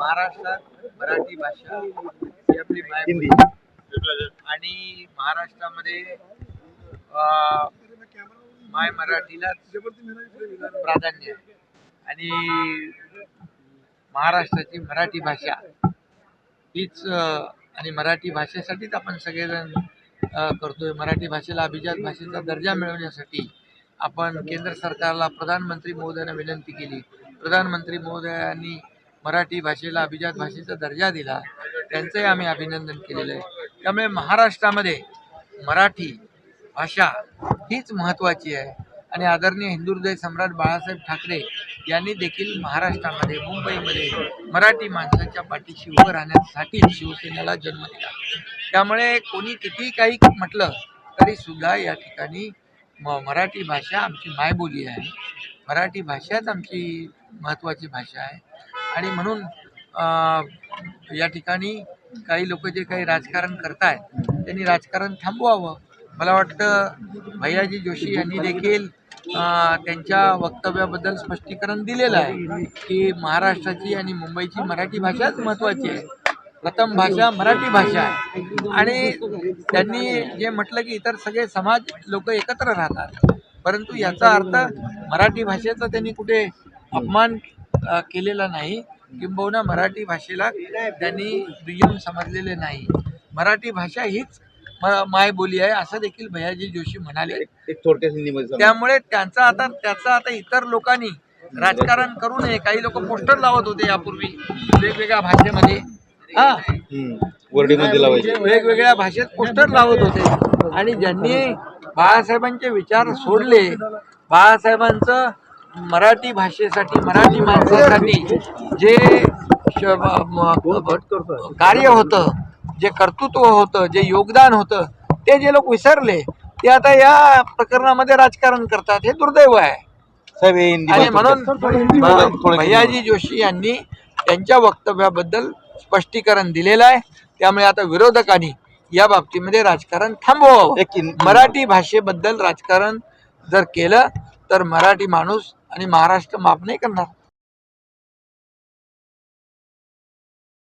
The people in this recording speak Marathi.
महाराष्ट्रात मराठी भाषा ही आपली हिंदी. आणि महाराष्ट्रामध्ये माय मराठीलाच प्राधान्य आहे. आणि महाराष्ट्राची मराठी भाषा हीच आणि मराठी भाषेसाठीच आपण सगळेजण करतोय. मराठी भाषेला अभिजात भाषेचा दर्जा मिळवण्यासाठी आपण केंद्र सरकारला प्रधानमंत्री महोदयांना विनंती केली. प्रधानमंत्री महोदयांनी मराठी भाषेला अभिजात भाषेचा दर्जा दिला त्यांचंही आम्ही अभिनंदन केलेलं आहे. त्यामुळे महाराष्ट्रामध्ये मराठी भाषा हीच महत्त्वाची आहे. आणि आदरणीय हिंदुहृदय सम्राट बाळासाहेब ठाकरे यांनी देखील महाराष्ट्रामध्ये मुंबईमध्ये मराठी माणसाच्या पाठीशी उभं राहण्यासाठी शिवसेनेला जन्म दिला. त्यामुळे कोणी किती काही म्हटलं तरी सुद्धा या ठिकाणी म मराठी भाषा आमची मायबोली आहे. मराठी भाषाच आमची महत्त्वाची भाषा आहे. आणि म्हणून या ठिकाणी काही लोक जे काही राजकारण करतायत त्यांनी राजकारण थांबवावं. मला वाटतं भैयाजी जोशी यांनी देखील त्यांच्या वक्तव्याबद्दल स्पष्टीकरण दिलेलं आहे की महाराष्ट्राची आणि मुंबईची मराठी भाषाच महत्त्वाची आहे. प्रथम भाषा मराठी भाषा आहे. आणि त्यांनी जे म्हटलं की इतर सगळे समाज लोक एकत्र राहतात. परंतु याचा अर्थ मराठी भाषेचा त्यांनी कुठे अपमान केलेला नाही. किंबहुना मराठी भाषेला त्यांनी दुय्यम समजलेले नाही. मराठी भाषा हीच मायबोली आहे असं देखील भैयाजी जोशी म्हणाले. त्यामुळे त्यांचा आता त्याचा आता इतर लोकांनी राजकारण करू नये. काही लोक पोस्टर लावत होते यापूर्वी वेगवेगळ्या भाषेमध्ये. हा. वेगवेगळ्या भाषेत पोस्टर लावत होते. आणि ज्यांनी बाळासाहेबांचे विचार सोडले बाळासाहेबांचं मराठी भाषेसाठी मराठी माणसासाठी जे कार्य होतं जे कर्तृत्व होतं जे योगदान होतं ते जे लोक विसरले ते आता या प्रकरणामध्ये राजकारण करतात हे दुर्दैव आहे. आणि म्हणून भैयाजी जोशी यांनी त्यांच्या वक्तव्याबद्दल स्पष्टीकरण दिलेलं आहे. त्यामुळे आता विरोधकांनी या बाबतीमध्ये राजकारण थांबवावं. मराठी भाषेबद्दल राजकारण जर केलं तर मराठी माणूस आणि महाराष्ट्र माफ नाही करणार.